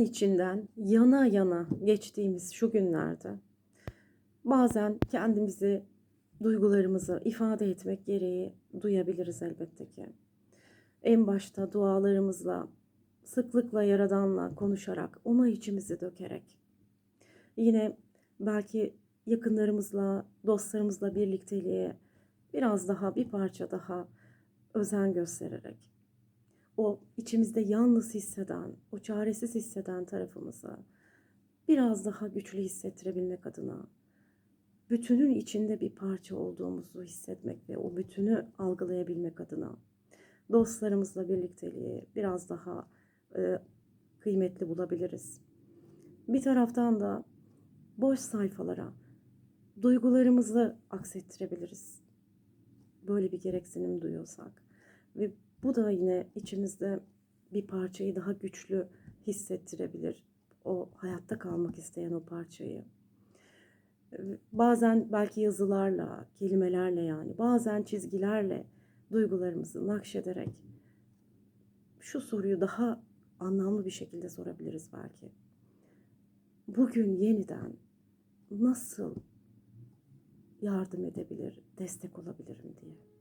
içinden yana yana geçtiğimiz şu günlerde bazen kendimizi, duygularımızı ifade etmek gereği duyabiliriz elbette ki. En başta dualarımızla, sıklıkla Yaradan'la konuşarak, ona içimizi dökerek. Yine belki yakınlarımızla, dostlarımızla birlikteliğe biraz daha, bir parça daha özen göstererek o içimizde yalnız hisseden, o çaresiz hisseden tarafımızı biraz daha güçlü hissettirebilmek adına bütünün içinde bir parça olduğumuzu hissetmek ve o bütünü algılayabilmek adına dostlarımızla birlikteliği biraz daha e, kıymetli bulabiliriz. Bir taraftan da boş sayfalara duygularımızı aksettirebiliriz. Böyle bir gereksinim duyuyorsak ve bu da yine içimizde bir parçayı daha güçlü hissettirebilir. O hayatta kalmak isteyen o parçayı. Bazen belki yazılarla, kelimelerle yani, bazen çizgilerle duygularımızı nakşederek şu soruyu daha anlamlı bir şekilde sorabiliriz belki. Bugün yeniden nasıl yardım edebilir, destek olabilirim diye.